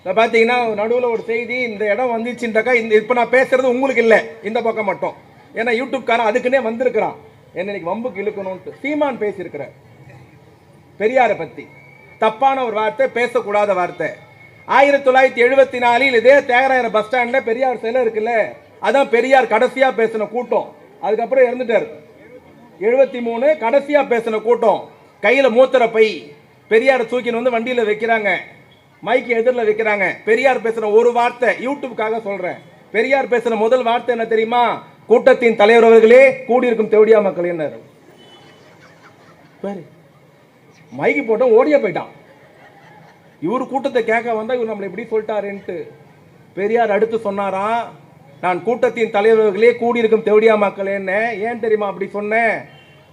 இப்போ பார்த்தீங்கன்னா நடுவில் ஒரு செய்தி இந்த இடம் வந்துச்சுன்றக்கா இந்த இப்போ நான் பேசுறது உங்களுக்கு இல்லை. இந்த பக்கம் மட்டும். ஏன்னா யூடியூப்காரன் அதுக்குன்னே வந்திருக்கிறான். என்ன இன்னைக்கு வம்புக்கு இழுக்கணும்ட்டு சீமான் பேசியிருக்கிறார். பெரியாரை பற்றி தப்பான ஒரு வார்த்தை பேசக்கூடாத வார்த்தை. ஆயிரத்தி தொள்ளாயிரத்தி எழுபத்தி நாலில் இதே தேகராயர் பஸ் ஸ்டாண்டில் பெரியார் சிலை இருக்குல்ல அதான் பெரியார் கடைசியாக பேசின கூட்டம். அதுக்கப்புறம் இறந்துட்டார். எழுபத்தி மூணு கடைசியாக பேசின கூட்டம். கையில் மூத்திர பை. பெரியாரை தூக்கின்னு வந்து வண்டியில் வைக்கிறாங்க. மைக்கு எதிரில் வைக்கிறாங்க. பெரியார் பேசுகிற ஒரு வார்த்தை யூடியூப்காக சொல்கிறேன் பெரியார் பேசுகிற முதல் வார்த்தை என்ன தெரியுமா? கூட்டத்தின் தலைவர் அவர்களே கூடியிருக்கும் தேவடியா மக்கள் என்ன? சரி மைக்கு போட்டோம் ஓடிய போயிட்டான். இவர் கூட்டத்தை கேட்க வந்தால் இவர் நம்மளை இப்படி சொல்லிட்டாருன்ட்டு. பெரியார் அடுத்து சொன்னாரா? நான் கூட்டத்தின் தலைவர்களே கூடியிருக்கும் மக்கள் என்ன? ஏன் தெரியுமா அப்படி சொன்னேன்?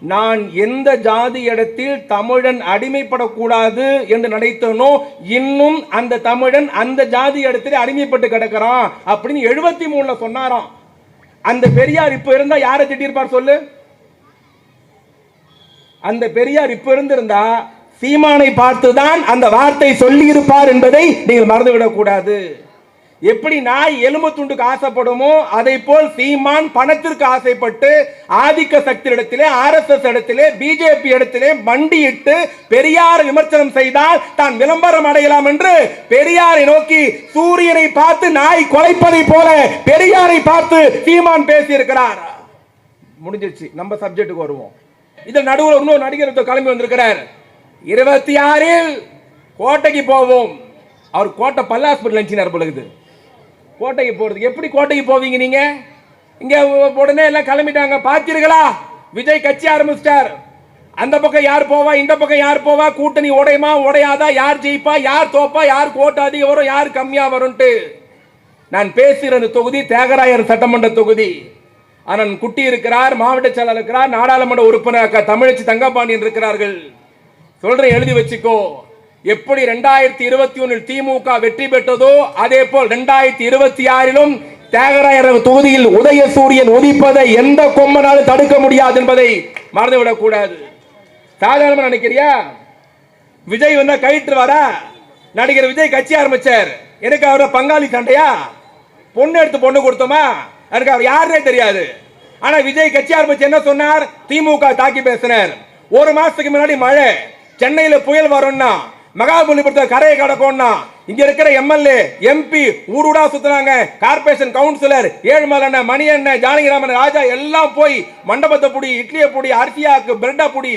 நான் எந்த ஜாதி இடத்தில் தமிழன் அடிமைப்படக்கூடாது என்று நினைத்தனோ இன்னும் அந்த தமிழன் அந்த ஜாதி இடத்துல அடிமைப்பட்டு கிடக்கிறான் அப்படின்னு எழுபத்தி மூணுல சொன்னாராம். அந்த பெரியார் இப்ப இருந்தா யாரை திட்டிருப்பார் சொல்லு? அந்த பெரியார் இப்ப இருந்திருந்தா சீமானை பார்த்துதான் அந்த வார்த்தை சொல்லி இருப்பார் என்பதை நீங்கள் மறந்துவிடக் கூடாது எப்படி நாய் எலும்பு துண்டுக்கு ஆசைப்படுமோ அதை போல் சீமான் பணத்திற்கு ஆசைப்பட்டு ஆதிக்க சக்தி இடத்திலே ஆர்எஸ்எஸ் இடத்திலே பிஜேபி இடத்திலே மண்டியிட்டு பெரியார் விமர்சனம் செய்தால் தான் விளம்பரம் அடையலாம் என்று பெரியாரை நோக்கி சூரியனை பார்த்து நாய் கொலைப்பதை போல பெரியாரை பார்த்து சீமான் பேசியிருக்கிறார். முடிஞ்சிருச்சு. நம்ம சப்ஜெக்டுக்கு வருவோம். இதில் நடுவில் இன்னொரு நடிகர் கிளம்பி வந்திருக்கிறார். இருபத்தி ஆறில் கோட்டைக்கு போவோம். அவர் கோட்டை பல்லாஸ்பிட்டல் நினைச்சினார் பொழுது கோட்டைக்கு போறதுக்கு. எப்படி கோட்டைக்கு போவீங்க நீங்க? இங்க உடனே எல்லாம் கிளம்பிட்டாங்க. பார்த்தீர்களா? விஜய் கட்சி ஆரம்பிச்சிட்டார். அந்த பக்கம் யார் போவா? இந்த பக்கம் யார் போவா? கூட்டணி உடையுமா? உடையாதா? யார் ஜெயிப்பா? யார் தோப்பா? யார் கோட்டை அதிகம் வரும்? யார் கம்மியா வரும்ட்டு நான் பேசுகிற அந்த தொகுதி. தியாகராயர் சட்டமன்ற தொகுதி. அண்ணன் குட்டி இருக்கிறார் மாவட்ட செயலாளர் இருக்கிறார் நாடாளுமன்ற உறுப்பினர் அக்கா தமிழச்சி தங்கபாண்டியன் இருக்கிறார்கள். சொல்றேன் எழுதி வச்சுக்கோ. எப்படி ரெண்டாயிரத்தி இருபத்தி ஒன்னில் திமுக வெற்றி பெற்றதோ அதே போல் ரெண்டாயிரத்தி இருபத்தி ஆறிலும் தியாகராயர் தொகுதியில் உதய சூரியன் உதிப்பதை எந்த கொம்பனாலும் தடுக்க முடியாது என்பதை மறந்துவிடக் கூடாது சாதாரணமா நினைக்கிறியா? விஜய் வந்தா கயிற்று வர நடிகர் விஜய் கட்சி ஆரம்பிச்சார். எனக்கு அவர பங்காளி சண்டையா? பொண்ணு எடுத்து பொண்ணு கொடுத்தோமா? எனக்கு அவர் யாருனே தெரியாது. ஆனா விஜய் கட்சி ஆரம்பிச்சு என்ன சொன்னார்? திமுக தாக்கி பேசினார். ஒரு மாசத்துக்கு முன்னாடி மழை. சென்னையில புயல் வரும்னா மகாபலிபுரத்தில் கரையை கடக்கணும்னா இங்க இருக்கிற எம்எல்ஏ எம்பி ஊருடா சுத்தினாங்க. கார்பரேஷன் கவுன்சிலர் ஏழுமலை மணி அண்ணன் ஜானகிராமன் ராஜா எல்லாம் போய் மண்டபத்தை புடி இட்லியை பொடி அரிசியாக்கு பிரெட்டா புடி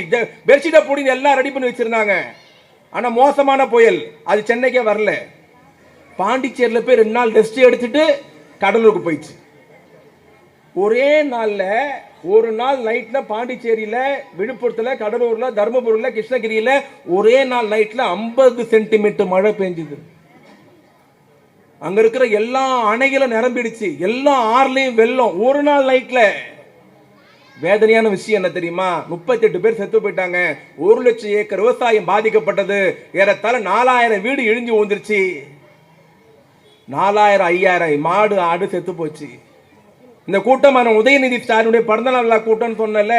பெட்ஷீட்டை புடின்னு எல்லாம் ரெடி பண்ணி வச்சிருந்தாங்க. ஆனால் மோசமான புயல். அது சென்னைக்கே வரல. பாண்டிச்சேரியில் போய் ரெண்டு நாள் ரெஸ்ட் எடுத்துட்டு கடலூருக்கு போயிடுச்சு. ஒரே நாளில் ஒரு நாள் நைட்டில் பாண்டிச்சேரியில் விழுப்புரத்தில் கடலூரில் தருமபுரியில் கிருஷ்ணகிரியில் ஒரே நாள் நைட்டில் ஐம்பது சென்டிமீட்டர் மழை பெஞ்சுது. அங்கே இருக்கிற எல்லா அணைகளும் நிரம்பிடுச்சு. எல்லா ஆறுலையும் வெள்ளம். ஒரு நாள் நைட்டில் வேதனையான விஷயம் என்ன தெரியுமா? முப்பத்தெட்டு பேர் செத்து போயிட்டாங்க. ஒரு லட்சம் ஏக்கர் விவசாயம் பாதிக்கப்பட்டது. ஏறத்தாழ நாலாயிரம் வீடு இழிஞ்சு வந்துருச்சு நாலாயிரம் ஐயாயிரம் மாடு ஆடு செத்து போச்சு. இந்த கூட்டம் உதயநிதி ஸ்டாலினுடைய பிறந்தநாள் விழா கூட்டம்னு சொன்னல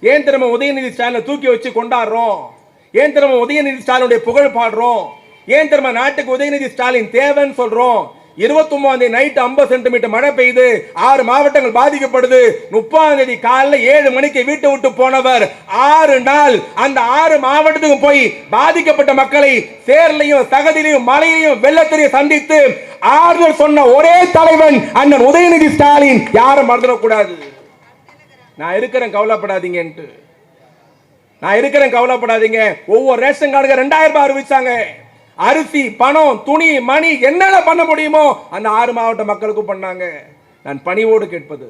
ஏன் திறமை உதயநிதி ஸ்டாலினை தூக்கி வச்சு கொண்டாடுறோம்? ஏன் திறமை உதயநிதி ஸ்டாலினுடைய புகழ் பாடுறோம்? ஏன் திறமை நாட்டுக்கு உதயநிதி ஸ்டாலின் தேவைன்னு சொல்றோம்? இருபத்தி ஒன்பதாம் தேதி நைட் ஐம்பது சென்டிமீட்டர் மழை பெய்யுது ஆறு மாவட்டங்கள் பாதிக்கப்படுது. முப்பதாம் தேதி காலைல ஏழு மணிக்கு வீட்டை விட்டு போனவர். ஆறு நாள் அந்த ஆறு மாவட்டத்துக்கு போய் பாதிக்கப்பட்ட மக்களை சேர்லையும் சகதிலையும் மலையிலையும் வெள்ளத்திலையும் சந்தித்து ஆறுதல் சொன்ன ஒரே தலைவன் அண்ணன் உதயநிதி ஸ்டாலின். யாரும் மறந்துடக்கூடாது. நான் இருக்கிறேன் கவலைப்படாதீங்கன்ட்டு. நான் இருக்கிறேன் கவலைப்படாதீங்க. ஒவ்வொரு ரேஷன் கார்டுக்கு ரெண்டாயிரம் ரூபாய் அறிவிச்சாங்க. அரிசி பணம் துணி மணி என்னென்ன பண்ண முடியுமோ அந்த ஆறு மாவட்ட மக்களுக்கும் பண்ணாங்க. நான் பணிவோடு கேட்பது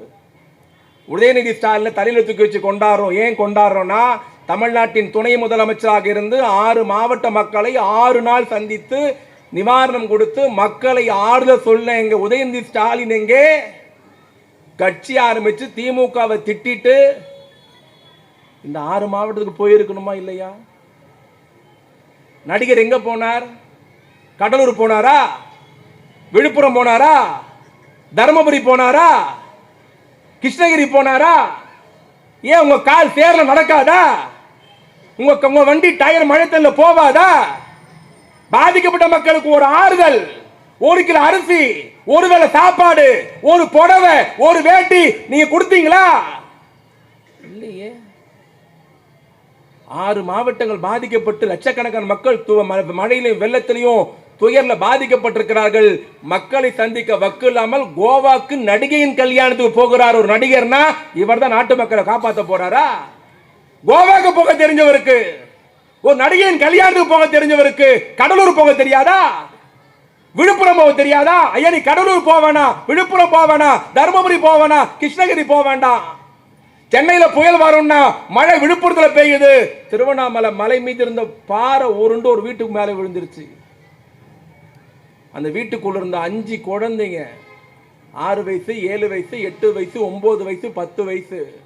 உதயநிதி ஸ்டாலின் தலையில தூக்கி வச்சு கொண்டாடுறோம். ஏன் கொண்டாடுறோம்னா தமிழ்நாட்டின் துணை முதலமைச்சராக இருந்து ஆறு மாவட்ட மக்களை ஆறு நாள் சந்தித்து நிவாரணம் கொடுத்து மக்களை ஆறுதல் சொல்ல எங்க உதயநிதி ஸ்டாலின் எங்கே? கட்சி ஆரம்பிச்சு திமுகவை திட்டிட்டு இந்த ஆறு மாவட்டத்துக்கு போயிருக்கணுமா இல்லையா? நடிகர் எங்க போனார்? கடலூர் போனாரா? விழுப்புரம் போனாரா? தருமபுரி போனாரா? கிருஷ்ணகிரி போனாரா? ஏன் உங்க கால் சேர்ல நடக்காதா? உங்க உங்க வண்டி டயர் மழை தண்ணில போவாதா? பாதிக்கப்பட்ட மக்களுக்கு ஒரு ஆறுதல் ஒரு கிலோ அரிசி ஒருவேளை சாப்பாடு ஒரு புடவை ஒரு வேட்டி நீங்க கொடுத்தீங்களா? இல்லையே. ஆறு மாவட்டங்கள் பாதிக்கப்பட்டு லட்சக்கணக்கான மக்கள் துவ ம- மழையிலும் வெள்ளத்திலையும் துயர்ல பாதிக்கப்பட்டிருக்கிறார்கள். மக்களை சந்திக்க வக்கு இல்லாமல் கோவாக்கு நடிகையின் கல்யாணத்துக்கு போகிறார் ஒரு நடிகர்னா இவர் தான் நாட்டு மக்களை காப்பாற்ற போறாரா? கோவாக்கு போக தெரிஞ்சவருக்கு ஒரு நடிகையின் கல்யாணத்துக்கு போக தெரிஞ்சவருக்கு கடலூர் போக தெரியாதா? விழுப்புரம் போக தெரியாதா? ஐயா நீ கடலூர் போக வேணாம் விழுப்புரம் போக வேணாம் தருமபுரி போக வேணாம் கிருஷ்ணகிரி போக வேண்டாம் சென்னையில் புயல் வரும்னா மழை விழுப்புரத்தில் பெய்யுது. திருவண்ணாமலை மலை மீது இருந்த பாறை உருண்டு ஒரு வீட்டுக்கு மேலே விழுந்துருச்சு. அந்த வீட்டுக்குள்ள இருந்த அஞ்சு குழந்தைங்க ஆறு வயசு ஏழு வயசு எட்டு வயசு ஒம்பது வயசு பத்து வயசு.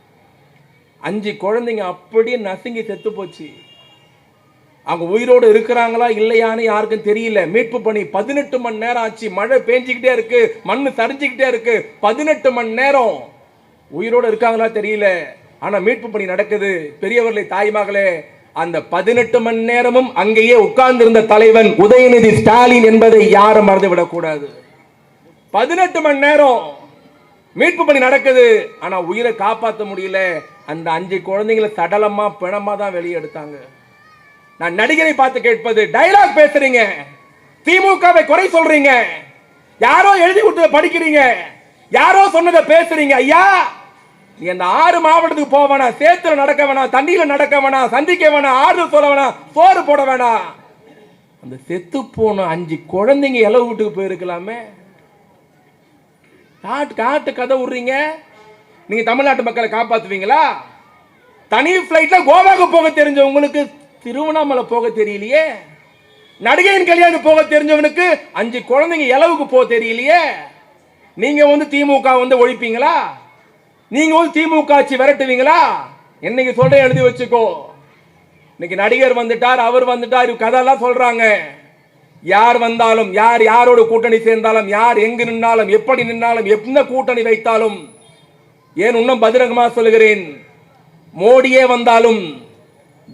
அஞ்சு குழந்தைங்க அப்படியே நசுங்கி செத்து போச்சு. அவங்க உயிரோடு இருக்கிறாங்களா இல்லையான்னு யாருக்கும் தெரியல. மீட்பு பணி பதினெட்டு மணி நேரம் ஆச்சு. மழை பேஞ்சிக்கிட்டே இருக்கு. மண் சரிஞ்சுக்கிட்டே இருக்கு. பதினெட்டு மணி நேரம். உயிரோடு இருக்காங்களா தெரியல. ஆனால் மீட்பு பணி நடக்குது. பெரியவர்களை தாய்மார்களே அந்த பதினெட்டு மணி நேரமும் அங்கேயே உட்கார்ந்திருந்த தலைவன் உதயநிதி ஸ்டாலின் என்பதை யாரும் மறந்து விடக்கூடாது பதினெட்டு மணி நேரம் மீட்பு பணி நடக்குது. ஆனால் உயிரை காப்பாற்ற முடியல. அந்த அஞ்சு குழந்தைங்களை சடலமா பிணமா தான் வெளியே எடுத்தாங்க. நான் நடிகரை பார்த்து கேட்பது டயலாக் பேசுறீங்க. திமுகவை குறை சொல்றீங்க. யாரோ எழுதி கொடுத்ததை படிக்கிறீங்க. யாரோ சொன்னதை பேசுறீங்க ஐயா? நீ அந்த ஆறு மாவட்டத்துக்கு போக வேணாம் சேத்துல நடக்க வேணாம் தண்ணியில நடக்க வேணாம் சந்திக்க வேணாம் ஆறுதல் சொல்ல வேணாம் சோறு போட வேணாம். அந்த செத்து போன அஞ்சு குழந்தைங்க இளவு வீட்டுக்கு போயிருக்கலாமே. காட்டு காட்டு கதை விடுறீங்க? நீங்க தமிழ்நாட்டு மக்களை காப்பாத்துவீங்களா? தனி ஃப்ளைட்ல கோவாக்கு போக தெரிஞ்ச உங்களுக்கு திருவண்ணாமலை போக தெரியலையே. நடிகையின் கல்யாணம் போக தெரிஞ்சவனுக்கு அஞ்சு குழந்தைங்க இளவுக்கு போக தெரியலையே. நீங்க வந்து திமுக வந்து ஒழிப்பீங்களா? நீங்க வந்து திமுக ஆட்சி விரட்டுவீங்களா? என்னைக்கு சொல்றேன் எழுதி வச்சுக்கோ. இன்னைக்கு நடிகர் வந்துட்டார் அவர் வந்துட்டார் கதையெல்லாம் சொல்றாங்க. யார் வந்தாலும் யார் யாரோட கூட்டணி சேர்ந்தாலும் யார் எங்கு நின்னாலும் எப்படி நின்னாலும் எந்த கூட்டணி வைத்தாலும் ஏன் இன்னும் பகிரங்கமா சொல்லுகிறேன். மோடியே வந்தாலும்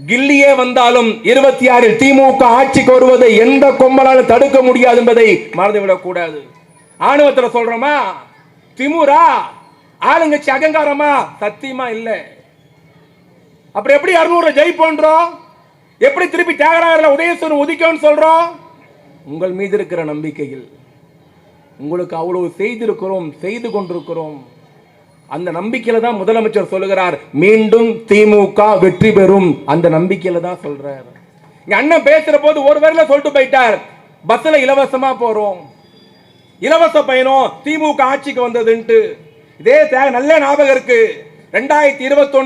கில்லியே வந்தாலும் இருபத்தி ஆறில் திமுக ஆட்சிக்கு வருவதை எந்த கொம்பலாலும் தடுக்க முடியாது என்பதை மறந்துவிடக் கூடாது ஆணவத்தில் சொல்றோமா? திமுரா ஆளுங்கட்சி அகங்காரமா? சத்தியமா இல்ல. அப்புறம் எப்படி அறுநூறு ஜெயிப்போன்றோம் எப்படி திருப்பி தியாகராஜரில் உதயசூரன் உதிக்கும்னு சொல்றோம்? உங்கள் மீது இருக்கிற நம்பிக்கையில். உங்களுக்கு அவ்வளவு செய்திருக்கிறோம் செய்து கொண்டிருக்கிறோம். அந்த நம்பிக்கையில தான் முதலமைச்சர் சொல்லுகிறார் மீண்டும் திமுக வெற்றி பெறும். அந்த நம்பிக்கையில தான் சொல்றார். இங்க அண்ணன் பேசுற போது ஒரு வரையில சொல்லிட்டு போயிட்டார் பஸ்ல இலவசமா போறோம். இலவச பயணம் திமுக ஆட்சிக்கு வந்ததுன்ட்டு. இதே தியாக நல்ல ஞாபகம் இருக்கு. ரெண்டாயிரத்தி இருபத்தி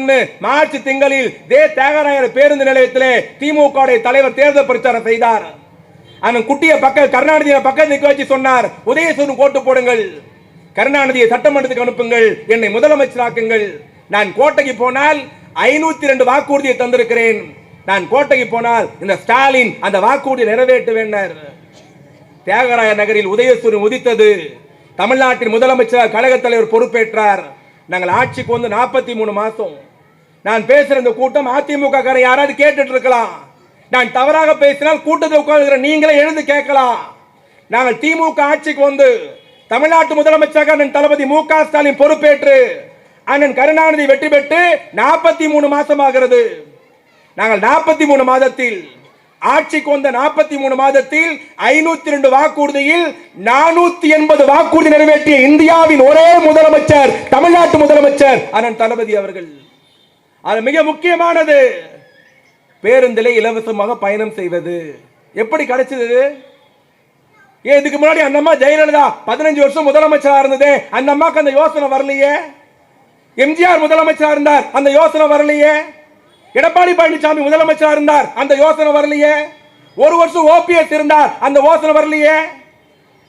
மார்ச் திங்களில் தே தியாகராயர் பேருந்து நிலையத்திலே திமுக தலைவர் தேர்தல் பிரச்சாரம் செய்தார். அவன் குட்டிய பக்க கருணாநிதியை பக்கத்தில் நிற்க வச்சு சொன்னார் உதயசூரன் கோட்டு போடுங்கள். கருணாநிதியை சட்டமன்றத்துக்கு அனுப்புங்கள். என்னை முதலமைச்சராக்குங்கள் நான் கோட்டைக்கு போனால் ஐநூத்தி ரெண்டு வாக்குறுதியை தந்திருக்கிறேன். நான் கோட்டைக்கு போனால் இந்த ஸ்டாலின் அந்த வாக்குறுதியை நிறைவேற்ற தியாகராய நகரில் உதயசூரியன் உதித்தது தமிழ்நாட்டின் முதலமைச்சர் கழகத் தலைவர் பொறுப்பேற்றார். நாங்கள் ஆட்சிக்கு வந்து நாற்பத்தி மூணு மாசம். நான் பேசுற இந்த கூட்டம் அதிமுக காரன் யாராவது கேட்டுட்டு இருக்கலாம் நான் தவறாக பேசினால் கூட்டத்தில் உட்கார்ந்துகிற நீங்களே எழுந்து கேட்கலாம். நாங்கள் திமுக ஆட்சிக்கு வந்து தமிழ்நாட்டு முதலமைச்சராக அண்ணன் தளபதி மு க ஸ்டாலின் பொறுப்பேற்று அண்ணன் கருணாநிதி வெற்றி பெற்று நாற்பத்தி மூணு மாசம் ஆகிறது. நாங்கள் நாற்பத்தி மூணு மாதத்தில் ஆட்சிக்கு வந்த நாற்பத்தி மூணு மாதத்தில் ஐநூத்தி ரெண்டு வாக்குறுதியில் நானூத்தி எண்பது வாக்குறுதி நிறைவேற்றிய இந்தியாவின் ஒரே முதலமைச்சர் தமிழ்நாட்டு முதலமைச்சர் அண்ணன் தளபதி அவர்கள். அது மிக முக்கியமானது. பேருந்திலே இலவசமாக பயணம் செய்வது. எப்படி கிடைச்சது? ஏன் இதுக்கு முன்னாடி அந்த அம்மா ஜெயலலிதா பதினஞ்சு வருஷம் முதலமைச்சரா இருந்தது. அந்த அம்மாக்கு அந்த யோசனை வரலையே? எம்ஜிஆர் முதலமைச்சரா இருந்தார். அந்த யோசனை வரலையே? எடப்பாடி பழனிசாமி முதலமைச்சரா இருந்தார். அந்த யோசனை வரலையே. ஒரு வருஷம் ஓபிஎஸ் இருந்தார். அந்த யோசனை வரலையே.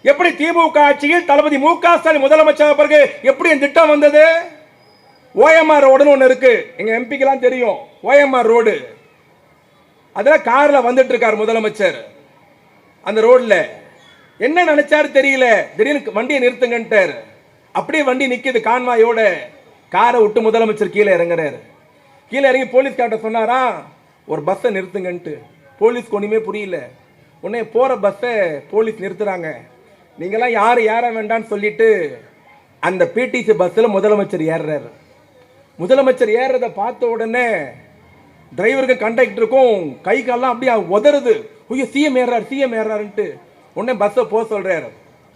எப்படி திமுக ஆட்சியில் தளபதி மு க ஸ்டாலின் முதலமைச்சர் பிறகு எப்படி இந்த திட்டம் வந்தது? ஓஎம்ஆர் ரோடுன்னு ஒன்று இருக்கு. எங்க எம்பிக்கெல்லாம் தெரியும். OMR road. அதில் காரில் வந்துட்டு இருக்கார் முதலமைச்சர். அந்த ரோட்ல. என்ன நினைச்சாரு தெரியல. திடீர்னு வண்டியை நிறுத்துங்கன்ட்டார். அப்படியே வண்டி நிற்கிது கான்வாயோட. காரை விட்டு முதலமைச்சர் கீழே இறங்குறாரு. கீழே இறங்கி போலீஸ்கார்ட்ட சொன்னாரா? ஒரு பஸ்ஸை நிறுத்துங்கன்ட்டு. போலீஸ்க்கு ஒன்றுமே புரியல. உடனே போகிற பஸ்ஸை போலீஸ் நிறுத்துகிறாங்க நீங்களாம் யார் ஏற வேண்டாம்னு சொல்லிட்டு அந்த பிடிசி பஸ்ஸில் முதலமைச்சர் ஏறுறாரு. முதலமைச்சர் ஏறுறதை பார்த்த உடனே டிரைவருக்கு கண்டக்டருக்கும் கை கால்லாம் அப்படியே உதறுது. ஐயோ சிஎம் ஏறாரு சிஎம் ஏறாருன்ட்டு உடனே பஸ்ஸை போக சொல்கிறாரு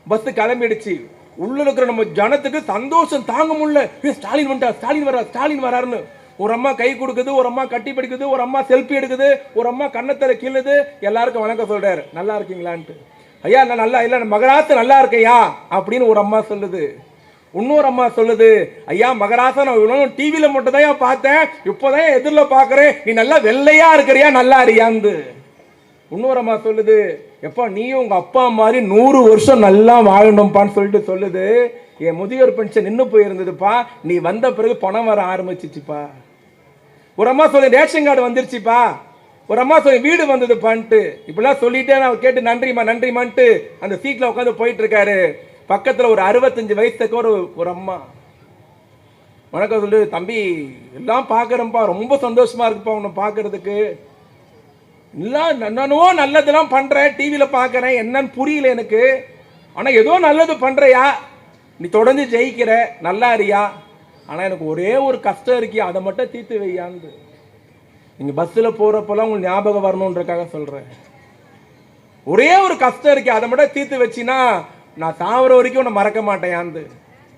பஸ்ஸு கிளம்பிடுச்சு. உள்ள இருக்கிற நம்ம ஜனத்துக்கு சந்தோஷம் தாங்க முடியல. ஸ்டாலின் வந்துட்டார் ஸ்டாலின் வர்றார் ஸ்டாலின் வராருன்னு ஒரு அம்மா கை கொடுக்குது ஒரு அம்மா கட்டி பிடிக்குது ஒரு அம்மா செல்ஃபி எடுக்குது ஒரு அம்மா கண்ணத்தில் கிள்ளுது எல்லாருக்கும் வணக்கம் சொல்றாரு. நல்லா இருக்கீங்களான்ட்டு. ஐயா நான் நல்லா இல்லை மகராசு நல்லா இருக்கையா அப்படின்னு ஒரு அம்மா சொல்லுது. இன்னொரு அம்மா சொல்லுது ஐயா மகராசா நான் இவ்வளோ டிவியில் மட்டும் தான் பார்த்தேன் இப்போதான் எதிரில் பார்க்குறேன். நீ நல்லா வெள்ளையா இருக்கிறியா நல்லா அறியாந்து இன்னொரு சொல்லுது எப்பா நீயும் உங்க அப்பா மாதிரி நூறு வருஷம் நல்லா வாழணும்ப்பான்னு சொல்லிட்டு சொல்லுது என் முதியோர் பென்ஷன் நின்று போயிருந்ததுப்பா நீ வந்த பிறகு பணம் வர ஆரம்பிச்சிச்சுப்பா. ஒரு அம்மா சொல்லி ரேஷன் கார்டு வந்துருச்சுப்பா. ஒரு அம்மா சொல்லி வீடு வந்ததுப்பான்ட்டு. இப்படிலாம் சொல்லிட்டே நான் கேட்டு நன்றிம்மா நன்றிம்மான்ட்டு அந்த சீட்டில் உட்காந்து போயிட்டு இருக்காரு பக்கத்தில் ஒரு அறுபத்தஞ்சு வயசுக்கு ஒரு ஒரு அம்மா. வணக்கம் சொல்லு தம்பி எல்லாம் பார்க்குறேன்ப்பா ரொம்ப சந்தோஷமா இருக்குப்பா உன்னை பார்க்கறதுக்கு எல்லாம் என்னென்னவோ நல்லதெல்லாம் பண்ணுறேன் டிவியில் பார்க்குறேன் என்னன்னு புரியல எனக்கு. ஆனால் ஏதோ நல்லது பண்ணுறியா நீ தொடர்ந்து ஜெயிக்கிற நல்லா இருக்கியா? ஆனால் எனக்கு ஒரே ஒரு கஷ்டம் இருக்கியா அதை மட்டும் தீர்த்து வையான்னு நீங்கள் பஸ்ஸில் போகிறப்பெல்லாம் உங்களுக்கு ஞாபகம் வரணுன்றக்காக சொல்கிறேன் ஒரே ஒரு கஷ்டம் இருக்கு அதை மட்டும் தீர்த்து வச்சினா நான் சாவர வரைக்கும் உன்னை மறக்க மாட்டேயாந்து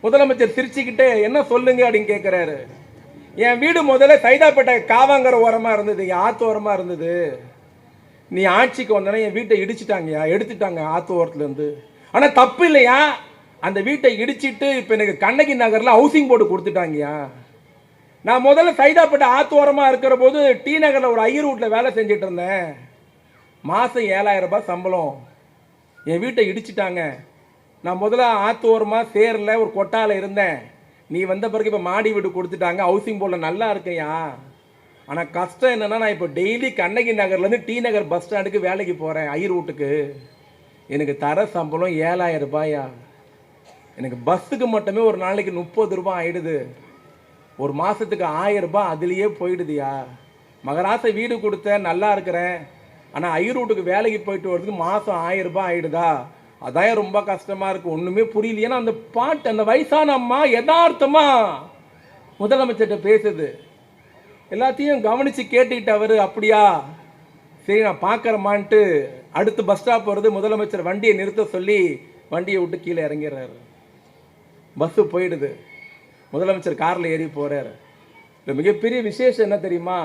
முதலமைச்சர் சிரிச்சுக்கிட்டே என்ன சொல்லுங்க? அப்படின்னு கேட்குறாரு என் வீடு முதல்ல சைதாப்பேட்டை காவாங்கிற ஓரமாக இருந்தது ஆத்து ஓரமாக இருந்தது. நீ ஆட்சிக்கு வந்தனா என் வீட்டை இடிச்சிட்டாங்கயா எடுத்துட்டாங்க ஆத்து ஓரத்துலேருந்து ஆனால் தப்பு இல்லையா அந்த வீட்டை இடிச்சிட்டு இப்போ எனக்கு கண்ணகி நகரில் ஹவுசிங் போர்டு கொடுத்துட்டாங்கயா நான் முதல்ல சைதாப்பட்ட ஆத்து ஓரமாக இருக்கிற போது டி நகரில் ஒரு ஐயர் வீட்டில் வேலை செஞ்சுட்டு இருந்தேன். மாதம் ஏழாயிரம் ரூபாய் சம்பளம். என் வீட்டை இடிச்சிட்டாங்க. நான் முதல்ல ஆத்து ஓரமாக சேரில் ஒரு கொட்டாவில் இருந்தேன். நீ வந்த பிறகு இப்போ மாடி வீடு கொடுத்துட்டாங்க ஹவுசிங் போர்டில் நல்லா இருக்கையா ஆனால் கஷ்டம் என்னென்னா நான் இப்போ டெய்லி கண்ணகி நகர்லேருந்து டி நகர் பஸ் ஸ்டாண்டுக்கு வேலைக்கு போகிறேன் ஐயர் வீட்டுக்கு எனக்கு தர சம்பளம் ஏழாயிரம் ரூபாயா? எனக்கு பஸ்ஸுக்கு மட்டுமே ஒரு நாளைக்கு முப்பது ரூபா ஆகிடுது ஒரு மாதத்துக்கு ஆயிரம் ரூபாய் அதுலேயே போயிடுதுயா? மகராச வீடு கொடுத்தேன் நல்லா இருக்கிறேன். ஆனால் ஐயர் வீட்டுக்கு வேலைக்கு போயிட்டு வரதுக்கு மாதம் ஆயிரம் ரூபாய் ஆகிடுதா அதான் ரொம்ப கஷ்டமாக இருக்குது ஒன்றுமே புரியல ஏன்னா அந்த பாட்டு அந்த வயசான அம்மா யதார்த்தமாக முதலமைச்சர்கிட்ட பேசுது. எல்லாத்தையும் கவனித்து கேட்டுக்கிட்டு அவர் அப்படியா? சரி நான் பார்க்குறேம்மான்ட்டு அடுத்து பஸ் ஸ்டாப் வருது முதலமைச்சர் வண்டியை நிறுத்த சொல்லி வண்டியை விட்டு கீழே இறங்கிடுறாரு. பஸ்ஸு போயிடுது. முதலமைச்சர் காரில் ஏறி போகிறார் இந்த மிகப்பெரிய விசேஷம் என்ன தெரியுமா?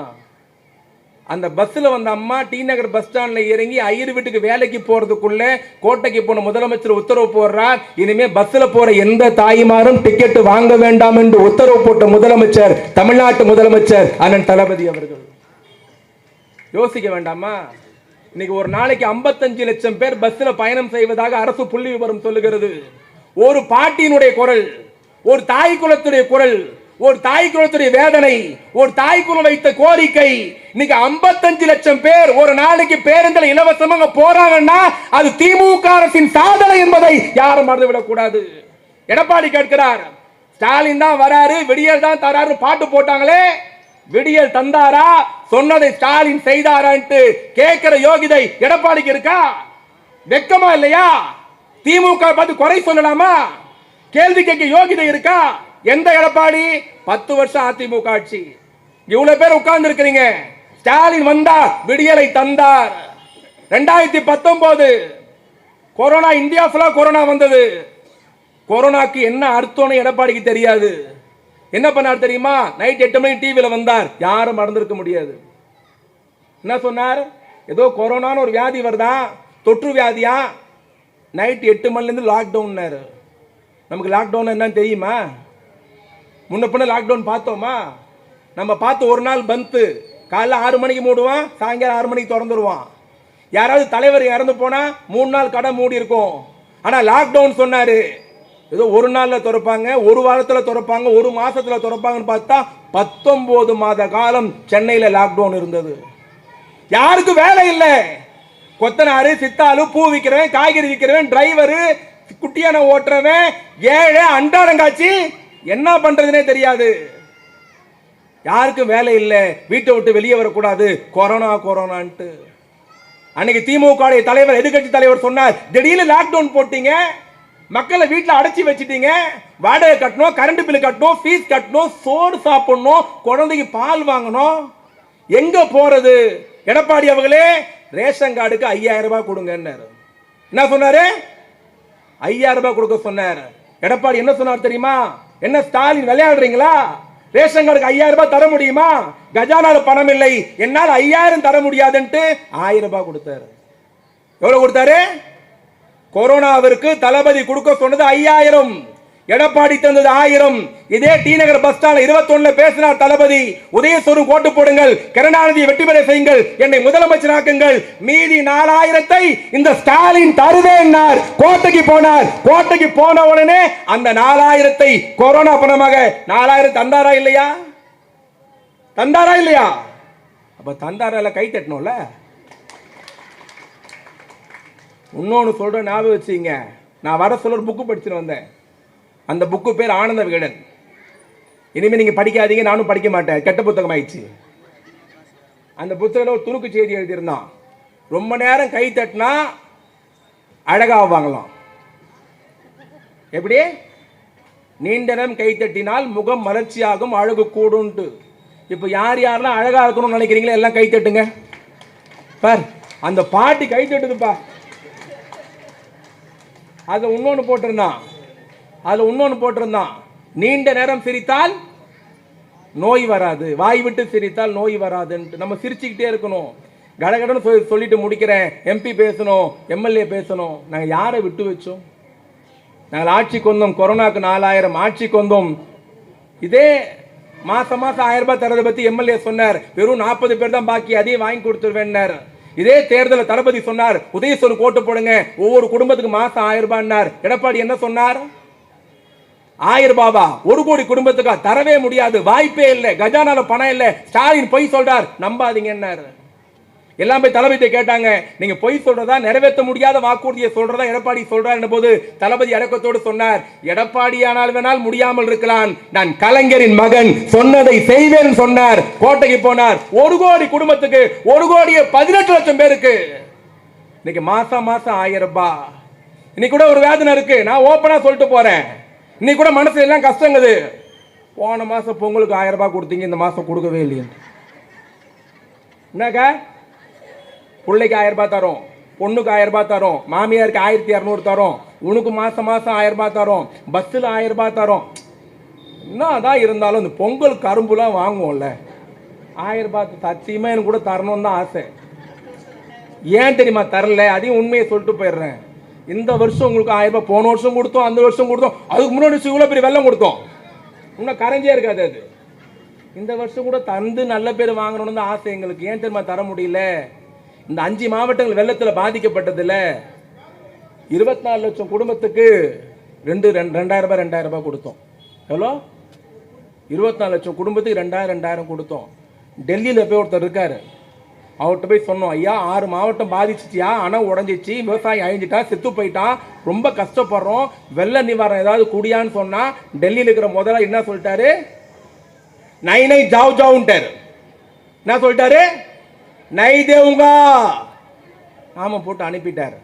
அந்த பஸ்ஸில் வந்த அம்மா டி நகர் பஸ் ஸ்டாண்டில் இறங்கி ஐயர் வீட்டுக்கு வேலைக்கு போகிறதுக்குள்ள கோட்டைக்கு போன முதலமைச்சர் உத்தரவு போடுறார். இனிமேல் பஸ்ஸில் போகிற எந்த தாய்மாரும் டிக்கெட்டு வாங்க வேண்டாம் என்று உத்தரவு போட்ட முதலமைச்சர் தமிழ்நாட்டு முதலமைச்சர் அண்ணன் தளபதி அவர்கள். யோசிக்க வேண்டாமா? இன்னைக்கு ஒரு நாளைக்கு 55 லட்சம் பேர் பஸ்ல பயணம் செய்வதாக அரசு புள்ளி விவரம் சொல்லுகிறது. ஒரு பாட்டியினுடைய குரல் ஒரு தாய் குலத்துடைய குரல் ஒரு தாய் குலத்துடைய வேதனை ஒரு தாய் குலம் வைத்த கோரிக்கை. இன்னைக்கு 55 லட்சம் பேர் ஒரு நாளைக்கு பேருந்தில் இலவசமாக போறாங்கன்னா அது திமுக அரசின் சாதனை என்பதை யாரும் மறந்துவிடக் கூடாது. எடப்பாடி கேட்கிறார் ஸ்டாலின் தான் வராரு விடியல் தான் தராரு பாட்டு போட்டாங்களே. விடியல் தந்தாரா? சொன்னதை ஸ்டாலின் செய்தாரான்ட்டு கேட்கிற யோகிதை எடப்பாடிக்கு இருக்கா? வெக்கமா இல்லையா? திமுக பார்த்து குறை சொல்லலாமா? கேள்வி கேட்க யோகிதை இருக்கா? எந்த எடப்பாடி? பத்து வருஷம் அதிமுக ஆட்சி. இவ்வளவு பேர் உட்கார்ந்து இருக்கிறீங்க ஸ்டாலின் வந்தார் விடியலை தந்தார். ரெண்டாயிரத்தி பத்தொன்பது கொரோனா இந்தியா ஃபுல்லா கொரோனா வந்தது. கொரோனாக்கு என்ன அர்த்தம்னு எடப்பாடிக்கு தெரியாது. என்ன பண்ணார் தெரியுமா? நைட் எட்டு மணி டிவியில் வந்தார். யாரும் மறந்திருக்க முடியாது. என்ன சொன்னார்? ஏதோ கொரோனான்னு ஒரு வியாதி வருதா? தொற்று வியாதியா? நைட் எட்டு மணிலேருந்து லாக்டவுன்னாரு நமக்கு லாக்டவுன் என்னன்னு தெரியுமா? முன்ன பின்ன லாக்டவுன் பார்த்தோமா? நம்ம பார்த்து ஒரு நாள் பந்து காலைல ஆறு மணிக்கு மூடுவான் சாயங்காலம் ஆறு மணிக்கு திறந்துருவான். யாராவது தலைவர் இறந்து போனா மூணு நாள் கடை மூடி இருக்கும். ஆனால் லாக்டவுன் சொன்னாரு. ஏதோ ஒரு நாளில் திறப்பாங்க ஒரு வாரத்தில் திறப்பாங்க ஒரு மாசத்துல திறப்பாங்கன்னு பார்த்தா பத்தொன்பது மாத காலம் சென்னையில் லாக்டவுன் இருந்தது. யாருக்கும் வேலை இல்லை? கொத்தனாரு சித்தாலு பூ விற்கிறவன் காய்கறி விற்கிறவன் டிரைவரு குட்டியான ஓட்டுறவன் ஏழை அன்றாடங்காட்சி என்ன பண்றதுனே தெரியாது. யாருக்கும் வேலை இல்லை. வீட்டை விட்டு வெளியே வரக்கூடாது. கொரோனா கொரோனான்ட்டு. அன்னைக்கு திமுக தலைவர் எதிர்கட்சி தலைவர் சொன்னார் திடீர்னு லாக்டவுன் போட்டீங்க. மக்களை வீட்டில் அடைச்சி வச்சிட்டீங்க. வாடகை கட்டணும் கரண்ட் பில் கட்டணும் ஃபீஸ் கட்டணும் சோறு சாப்பிடணும் குழந்தைக்கு பால் வாங்கணும். எங்க போறது? எடப்பாடி அவர்களே ரேஷன் கார்டுக்கு ஐயாயிரம் ரூபாய் கொடுங்கன்னாரு. என்ன சொன்னாரு? ஐயாயிரம் ரூபாய் கொடுக்க சொன்னார். எடப்பாடி என்ன சொன்னார் தெரியுமா? என்ன ஸ்டாலின் விளையாடுறீங்களா? ரேஷன் கார்டுக்கு ஐயாயிரம் ரூபாய் தர முடியுமா? கஜானால பணம் இல்லை. என்னால் ஐயாயிரம் தர முடியாதுன்ட்டு ஆயிரம் ரூபாய் கொடுத்தாரு. எவ்வளவு கொடுத்தாரு? கொரோனாவிற்கு தளபதி கொடுக்க சொன்னது ஐயாயிரம். எடப்பாடி தந்தது ஆயிரம். இதே டி நகர் பஸ் ஸ்டாண்ட் இருபத்தி பேசினார் தளபதி. உதயசூரும் கோட்டு போடுங்கள். கருணாநிதியை வெற்றி பெற செய்யுங்கள். என்னை முதலமைச்சராக்குங்கள் மீதி நாலாயிரத்தை இந்த ஸ்டாலின் தருவேன்னார் கோட்டைக்கு போனார். கோட்டைக்கு போன உடனே அந்த நாலாயிரத்தை கொரோனா பணமாக நாலாயிரம் தந்தாரா இல்லையா? தந்தாரா இல்லையா? அப்ப தந்தாரா கை தட்டணும்ல? இன்னொன்று சொல்கிறேன் ஞாபகம் வச்சுங்க நான் வர சொல்ற புக்கு படிச்சுட்டு வந்தேன். அந்த புக்கு பேர் ஆனந்த விகடன். இனிமேல் நீங்கள் படிக்காதீங்க நானும் படிக்க மாட்டேன். கெட்ட புத்தகம் ஆயிடுச்சு. அந்த புத்தகத்தில் ஒரு துணுக்கு செய்தி எழுதியிருந்தான் ரொம்ப நேரம் கை தட்டினா அழகாவாங்களாம் எப்படி? நீண்ட நேரம் கை தட்டினால் முகம் மலர்ச்சியாகும் அழகு கூடும்ட்டு இப்போ யார் யாரெல்லாம் அழகாக இருக்கணும்னு நினைக்கிறீங்களோ எல்லாம் கை தட்டுங்க. பார் அந்த பாட்டி கை தட்டுதுப்பா. அதில் இன்னொன்று போட்டிருந்தான். அதில் இன்னொன்று போட்டிருந்தான். நீண்ட நேரம் சிரித்தால் நோய் வராது. வாய் விட்டு சிரித்தால் நோய் வராதுன்ட்டு. நம்ம சிரிச்சுக்கிட்டே இருக்கணும். கடகடன்னு சொல்லி சொல்லிட்டு முடிக்கிறேன். எம்பி பேசணும் எம்எல்ஏ பேசணும். நாங்கள் யாரை விட்டு வச்சோம்? நாங்கள் ஆட்சிக்கு வந்தோம் கொரோனாக்கு நாலாயிரம் ஆட்சிக்கு வந்தோம் இதே மாசம் மாசம் ஆயிரம் ரூபாய் தரதை பற்றி எம்எல்ஏ சொன்னார். வெறும் நாற்பது பேர் தான் பாக்கி அதையும் வாங்கி கொடுத்துருவேன்னார். இதே தேர்தலில் தளபதி சொன்னார் உதயசூர் கோட்டு போடுங்க. ஒவ்வொரு குடும்பத்துக்கு மாசம் ஆயிரம் ரூபாய்னார் எடப்பாடி என்ன சொன்னார்? ஆயிரம் ரூபாவா? ஒரு கோடி குடும்பத்துக்கா தரவே முடியாது. வாய்ப்பே இல்லை. கஜானால பணம் இல்லை. ஸ்டாலின் பொய் சொல்றார். நம்பாதீங்கன்னாரு எல்லாம் போய் தளபதியை கேட்டாங்க. நீங்க பொய் சொல்றதா நிறைவேற்ற முடியாத வாக்குறுதியை சொல்றதா எடப்பாடி சொல்றார் போது தளபதி அடக்கத்தோடு சொன்னார். எடப்பாடி ஆனால் வேணால் முடியாமல் இருக்கலாம். நான் கலைஞரின் மகன். சொன்னதை செய்வேன் சொன்னார். கோட்டைக்கு போனார். ஒரு கோடி குடும்பத்துக்கு ஒரு கோடியே பதினெட்டு லட்சம் பேருக்கு. இன்னைக்கு மாசம் மாசம் ஆயிரம் ரூபாய். இன்னைக்கு கூட ஒரு வேதனை இருக்கு. நான் ஓப்பனா சொல்லிட்டு போறேன். இன்னைக்கு கூட மனசு எல்லாம் கஷ்டங்குது. போன மாதம் பொங்கலுக்கு ஆயிரம் ரூபாய் கொடுத்தீங்க இந்த மாதம் கொடுக்கவே இல்லையே. என்னக்கா? பிள்ளைக்கு ஆயிரம் ரூபாய் தரோம் பொண்ணுக்கு ஆயிரம் ரூபாய் தரோம் மாமியாருக்கு ஆயிரத்தி இரநூறு தரோம் உனக்கு மாதம் மாதம் ஆயிரம் ரூபாய் தரோம் பஸ்ஸில் ஆயிரம் ரூபாய் தரோம். என்ன தான் இருந்தாலும் இந்த பொங்கல் கரும்புலாம் வாங்குவோம்ல. ஆயிரம் ரூபாய் சத்தியமாக எனக்கு கூட தரணும்னு தான் ஆசை. ஏன் தெரியுமா? தரல அதையும் உண்மையை சொல்லிட்டு போயிடுறேன். இந்த வருஷம் உங்களுக்கு ஆயிரம் ரூபாய் போன வருஷம் கொடுத்தோம் அந்த வருஷம் கொடுத்தோம். அதுக்கு முன்னாடி வருஷம் இவ்வளோ பெரிய வெள்ளம் கொடுத்தோம். இன்னும் கரைஞ்சே இருக்காது அது. இந்த வருஷம் கூட தந்து நல்ல பேர் வாங்கணும்னு தான் ஆசை எங்களுக்கு. ஏன் தெரியுமா? தர முடியல. இந்த அஞ்சு மாவட்டங்கள் வெள்ளத்தில் பாதிக்கப்பட்டதில்ல இருபத்தி நாலு லட்சம் குடும்பத்துக்கு ரெண்டு ரெண்டு ரெண்டாயிரம் ரூபாய் ரெண்டாயிரம் ரூபாய் கொடுத்தோம். எவ்வளோ இருபத்தி நாலு லட்சம் குடும்பத்துக்கு ரெண்டாயிரம் ரெண்டாயிரம் கொடுத்தோம். டெல்லியில் போய் ஒருத்தர் இருக்காரு. அவர்கிட்ட போய் சொன்னோம் ஐயா ஆறு மாவட்டம் பாதிச்சிச்சியா? அணை உடஞ்சிச்சு விவசாயி அழிஞ்சிட்டா செத்து போயிட்டான் ரொம்ப கஷ்டப்படுறோம் வெள்ள நிவாரணம் ஏதாவது குடியான்னு சொன்னால் டெல்லியில் இருக்கிற முதல்ல என்ன சொல்லிட்டாரு? நை நை ஜாவ் ஜாவுன்ட்டார். என்ன சொல்லிட்டாரு? நை தேவுங்கா! ஆமாம் போட்டு அனுப்பிட்டார்.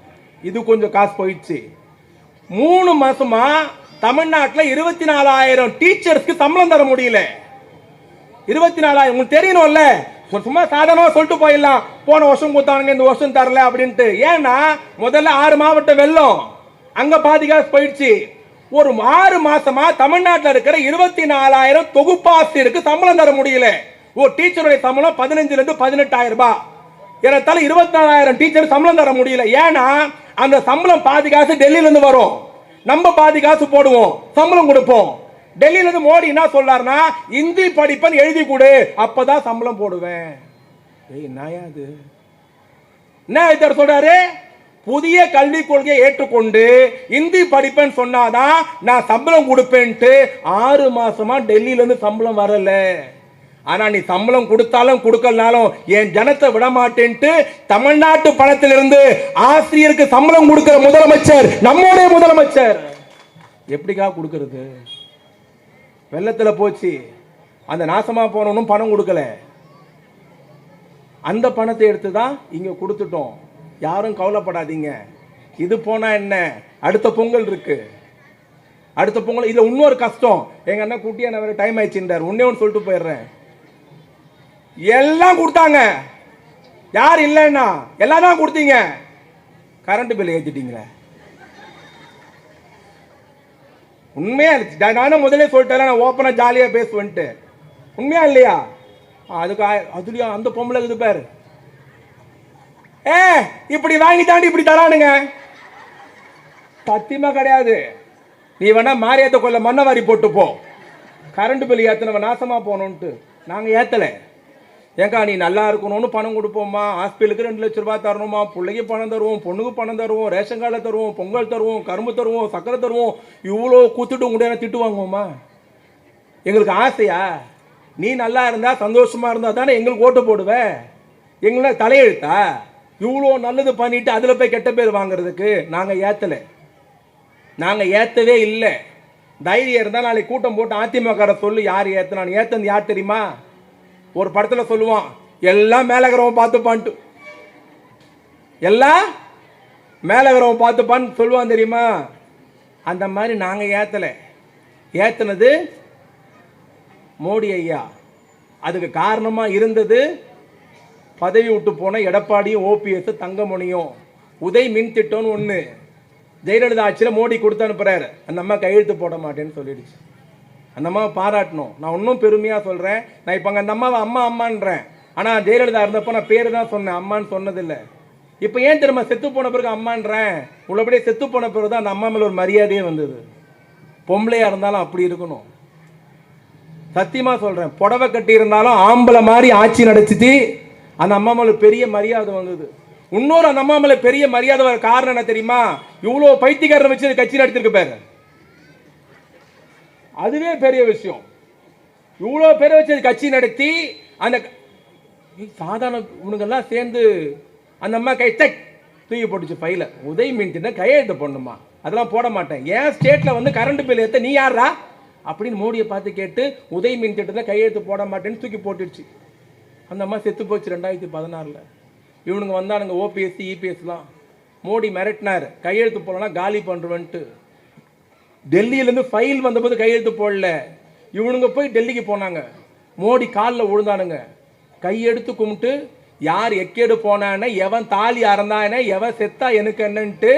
இது கொஞ்சம் காசு போயிடுச்சு. மூணு மாசமா தமிழ்நாட்டில் இருபத்தி நாலாயிரம் டீச்சர்ஸ்க்கு சம்பளம் தர முடியல. இருபத்தி நாலாயிரம் உங்களுக்கு தெரியணும்ல? சும்மா சாதாரணமாக சொல்லிட்டு போயிடலாம். போன வருஷம் கொடுத்தானுங்க இந்த வருஷம் தரல அப்படின்ட்டு. ஏன்னா முதல்ல ஆறு மாவட்டம் வெள்ளம் அங்கே பாதி காசு போயிடுச்சு. ஒரு ஆறு மாசமா தமிழ்நாட்டில் இருக்கிற இருபத்தி நாலாயிரம் தொகுப்பாசிரியருக்கு சம்பளம் தர முடியல. ஒரு டீச்சருடைய சம்பளம் பதினஞ்சுல இருந்து பதினெட்டாயிரம் ரூபாய். ஏறத்தால இருபத்தி நாலாயிரம் டீச்சர் சம்பளம் தர முடியல. ஏன்னா அந்த சம்பளம் பாதி காசு டெல்லியில இருந்து வரும். நம்ம பாதி காசு போடுவோம். சம்பளம் கொடுப்போம். டெல்லியில இருந்து மோடி என்ன சொல்றாருன்னா இந்தி படிப்பன் எழுதி கொடு. அப்பதான் சம்பளம் போடுவேன். ஏய் நாயா இது? என்ன இத்தர் சொல்றாரு? புதிய கல்விக் கொள்கையை ஏற்றுக்கொண்டு இந்தி படிப்பேன்னு சொன்னாதான் நான் சம்பளம் கொடுப்பேன்ட்டு ஆறு மாசமா டெல்லியில இருந்து சம்பளம் வரல. ஆனா நீ சம்பளம் கொடுத்தாலும் கொடுக்கலனாலும் என் ஜனத்தை விட மாட்டேன்ட்டு தமிழ்நாட்டு பணத்திலிருந்து ஆசிரியருக்கு சம்பளம் கொடுக்கிற முதலமைச்சர் நம்முடைய முதலமைச்சர். எப்படிக்கா கொடுக்கறது? வெள்ளத்தில் போச்சு. அந்த நாசமாக போனவனும் பணம் கொடுக்கல. அந்த பணத்தை எடுத்து தான் இங்கே கொடுத்துட்டோம். யாரும் கவலைப்படாதீங்க. இது போனால் என்ன? அடுத்த பொங்கல் இருக்கு. அடுத்த பொங்கல் இதில் இன்னொரு கஷ்டம். எங்கள் அண்ணன் குட்டி நான் வேறு டைம் ஆயிடுச்சுன்றார். ஒன்னே ஒன்று சொல்லிட்டு போயிடுறேன். எல்லாம் கொடுத்தாங்க. யார் இல்லைன்னா எல்லாம் தான் கொடுத்தீங்க. கரண்ட் பில் ஏற்றிட்டீங்களே உண்மையா இருந்துச்சு. நானும் முதலே சொல்லிட்டேன் நான் ஓப்பனாக ஜாலியாக பேசுவேன்ட்டு. உண்மையா இல்லையா? அதுக்கு ஆ- அதுலயும் அந்த பொம்பளை இருக்குது பாரு. ஏ இப்படி வாங்கி தாண்டி இப்படி தரானுங்க. சத்தியமா கிடையாது. நீ வேணா மாரியத்தை கொள்ள மண்ணவாரி போட்டு போ. கரண்ட் பில் ஏத்தனவன் நாசமா போகணுன்ட்டு நாங்க ஏத்தலை. ஏங்கா நீ நல்லா இருக்கணும்னு பணம் கொடுப்போம்மா. ஹாஸ்பிட்டலுக்கு ரெண்டு லட்ச ரூபாய் தரணுமா பிள்ளைக்கு பணம் தருவோம் பொண்ணுக்கு பணம் தருவோம் ரேஷன் கார்டில் தருவோம் பொங்கல் தருவோம் கரும்பு தருவோம் சக்கரை தருவோம். இவ்வளோ கூத்துட்டு உங்கள்கிட்ட திட்டு வாங்குவோமா எங்களுக்கு ஆசையா? நீ நல்லா இருந்தால் சந்தோஷமாக இருந்தால் தானே எங்களுக்கு ஓட்டு போடுவ? எங்களை தலையெழுத்தா? இவ்வளோ நல்லது பண்ணிட்டு அதில் போய் கெட்ட பேர் வாங்குறதுக்கு நாங்கள் ஏற்றலை நாங்கள் ஏற்றவே இல்லை. தைரியம் இருந்தால் நாளைக்கு கூட்டம் போட்டு அதிமுக சொல்லு யார் ஏற்றினான்னு ஏற்றந்து யார் தெரியுமா? ஒரு படத்தில் சொல்லுவான் எல்லாம் மேலகிறவன் பார்த்துப்பான்ட்டு. எல்லாம் மேலகிறவன் பார்த்துப்பான்னு சொல்லுவான் தெரியுமா? அந்த மாதிரி நாங்கள் ஏற்றலை ஏற்றினது மோடி ஐயா. அதுக்கு காரணமாக இருந்தது பதவி விட்டு போன எடப்பாடியும் ஓபிஎஸ் தங்கமணியும். உதய் மின் திட்டம்னு ஒன்று ஜெயலலிதா ஆட்சியில் மோடி கொடுத்து அனுப்புகிறாரு அந்த அம்மா கையெழுத்து போட மாட்டேன்னு சொல்லிடுச்சு. அந்த அம்மாவை பாராட்டணும். நான் இன்னும் பெருமையாக சொல்கிறேன் நான் இப்போ அங்கே அந்த அம்மாவை அம்மா அம்மான்றேன். ஆனால் ஜெயலலிதா இருந்தப்போ நான் பேர் தான் சொன்னேன். அம்மான்னு சொன்னதில்லை. இப்போ ஏன் திரும்ப செத்து போன பிறகு அம்மான்றேன்? உள்ளபடியே செத்து போன பிறகு தான் அந்த அம்மா மேலே ஒரு மரியாதையே வந்தது. பொம்பளையாக இருந்தாலும் அப்படி இருக்கணும். சத்தியமாக சொல்கிறேன் புடவை கட்டி இருந்தாலும் ஆம்பளை மாதிரி ஆட்சி நடத்திட்டு அந்த அம்மா மேலே பெரிய மரியாதை வந்தது. இன்னொரு அந்த அம்மா மேலே பெரிய மரியாதை வர காரணம் என்ன தெரியுமா? இவ்வளோ பைத்தியக்காரரை வச்சு கட்சி நடத்திருக்கு பாரு. அதுவே பெரிய விஷயம். இவ்வளோ பேரை வச்சு அது கட்சி நடத்தி அந்த சாதாரண இவனுங்கெல்லாம் சேர்ந்து அந்த அம்மா கை தக் தூக்கி போட்டுச்சு ஃபைல உதவி மின்ட்டுனா கையெழுத்து போடணுமா? அதெல்லாம் போட மாட்டேன். ஏன் ஸ்டேட்டில் வந்து கரண்ட் பில் ஏற்ற நீ யாரா அப்படின்னு மோடியை பார்த்து கேட்டு உதய் மின் திட்டத்தில் கையெழுத்து போட மாட்டேன்னு தூக்கி போட்டுடுச்சு. அந்த அம்மா செத்து போச்சு ரெண்டாயிரத்தி பதினாறில். இவனுங்க வந்தானுங்க ஓபிஎஸ்சி இபிஎஸ்லாம் மோடி மிரட்டினார். கையெழுத்து போடலன்னா காலி பண்ணுறவன்ட்டு டெல்லியிலேருந்து ஃபைல் வந்தபோது கையெழுத்து போடல. இவனுங்க போய் டெல்லிக்கு போனாங்க. மோடி காலில் விழுந்தானுங்க. கையெடுத்து கும்பிட்டு யார் எக்கேடு போனானே எவன் தாலி அறந்தானே எவன் செத்தா எனக்கு என்னன்ட்டு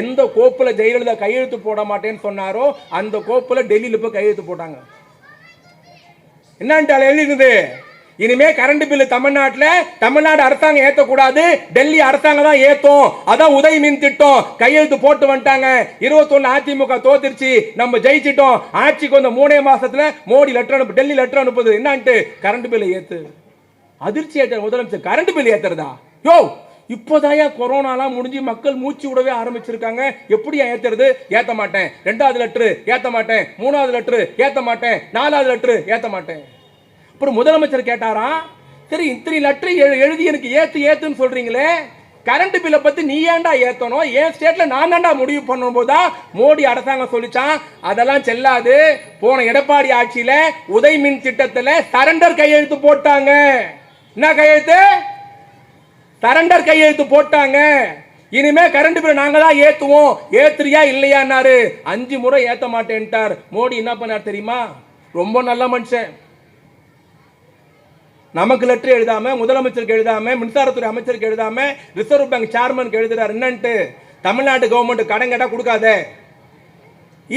எந்த கோப்பில் ஜெயலலிதா கையெழுத்து போட மாட்டேன்னு சொன்னாரோ அந்த கோப்பில் டெல்லியில் போய் கையெழுத்து போட்டாங்க. என்னன்ட்டு அதில் எழுதிருக்குது இனிமே கரண்ட் பில்லு தமிழ்நாட்டில் தமிழ்நாடு அரசாங்கம் ஏற்றக்கூடாது டெல்லி அரசாங்கம் தான் ஏற்றும் அதான் உதய் மின் திட்டம். கையெழுத்து போட்டு வந்துட்டாங்க. இருபத்தொன்னு அதிமுக தோத்துருச்சு. நம்ம ஜெயிச்சிட்டோம். ஆட்சிக்கு வந்த மூணே மாசத்துல மோடி லெட்டர் அனுப்பு டெல்லி லெட்டர் அனுப்புது. என்னான்ட்டு? கரண்ட் பில்லு ஏத்து. அதிர்ச்சி ஏற்ற முதலமைச்சர். Current bill ஏத்துறதா? யோ இப்போதாயா கொரோனாலாம் முடிஞ்சு மக்கள் மூச்சு விடவே ஆரம்பிச்சிருக்காங்க. எப்படியா ஏத்துறது? ஏத்த மாட்டேன். ரெண்டாவது லெட்ரு ஏத்த மாட்டேன். மூணாவது லெட்ரு ஏத்த மாட்டேன். நாலாவது லெட்ரு ஏத்த மாட்டேன். அப்புறம் முதலமைச்சர் கேட்டாராம் சரி இத்தனை லெட்டர் எழுதி எனக்கு ஏத்து ஏத்துன்னு சொல்றீங்களே. கரண்ட் பில்லை பத்தி நீ ஏன்டா ஏத்தணும்? என் ஸ்டேட்ல நான் தான்டா முடிவு பண்ணும் போதுதான் மோடி அரசாங்கம் சொல்லிச்சான். அதெல்லாம் செல்லாது. போன எடப்பாடி ஆட்சியில உதய் மின் திட்டத்துல சரண்டர் கையெழுத்து போட்டாங்க. என்ன கையெழுத்து? சரண்டர் கையெழுத்து போட்டாங்க. இனிமே கரண்ட் பில் நாங்க தான் ஏத்துவோம். ஏத்துறியா இல்லையான்னாரு. அஞ்சு முறை ஏத்த மாட்டேன்ட்டார். மோடி என்ன பண்ணார் தெரியுமா? ரொம்ப நல்ல மனுஷன். நமக்கு லெட்டர் எழுதாம முதலமைச்சருக்கு எழுதாம மின்சாரத்துறை அமைச்சருக்கு எழுதாம ரிசர்வ் பேங்க் சேர்மனுக்கு எழுதுறாரு. என்னன்ட்டு? தமிழ்நாடு கவர்மெண்ட் கடன் கேட்டால் கொடுக்காத.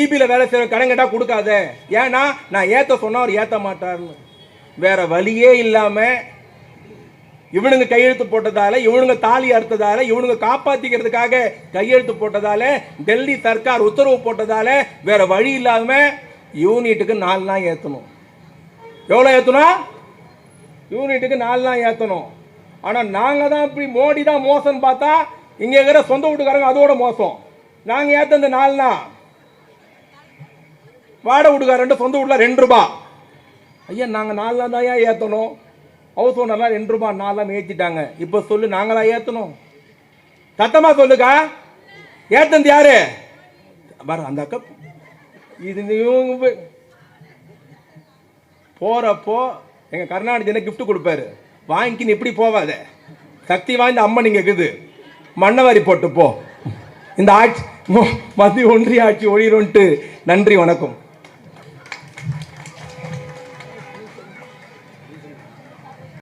இபியில் வேலை செய்கிற கடன் கேட்டால் கொடுக்காத. ஏன்னா நான் ஏத்த சொன்னா அவர் ஏற்ற மாட்டார்னு வேற வழியே இல்லாம இவனுங்க கையெழுத்து போட்டதால இவனுங்க தாலி அறுத்ததால இவனுங்க காப்பாத்திக்கிறதுக்காக கையெழுத்து போட்டதால டெல்லி சர்க்கார் உத்தரவு போட்டதால வேற வழி இல்லாம யூனிட்டுக்கு நாலு நாள் ஏத்தணும். எவ்வளோ ஏத்தணும்? யூனிட்டுக்கு நாலு நாள் ஏற்றணும் ஆனால் நாங்கள் தான் இப்படி மோடி தான் மோசம்னு பார்த்தா இங்கே இருக்கிற சொந்த வீட்டுக்காரங்க அதோட மோசம். நாங்கள் ஏற்ற நாலு நாள் வாடகை வீட்டுக்காரன்ட்டு சொந்த வீட்டில் ரெண்டு ரூபா. ஐயா நாங்கள் நாலு நாள் தான் ஏன் ஏற்றணும் ஹவுஸ் ஓனர்லாம் ரெண்டு ரூபா நாலாம் ஏற்றிட்டாங்க இப்போ சொல்லு நாங்களாம் ஏற்றணும் சத்தமாக சொல்லுக்கா. ஏத்தந்து யாரு? பாரு அந்த அக்கா. இது இவங்க போகிறப்போ எங்கள் எங்க கிஃப்ட் கொடுப்பாரு? வாங்கிக்கின்னு இப்படி போவாத. சக்தி வாய்ந்த அம்மன் இங்கே இருக்குது. மண்ணவாரி போட்டு போ. இந்த ஆட்சி மத்திய ஒன்றிய ஆட்சி ஒழிரும்ட்டு நன்றி வணக்கம்.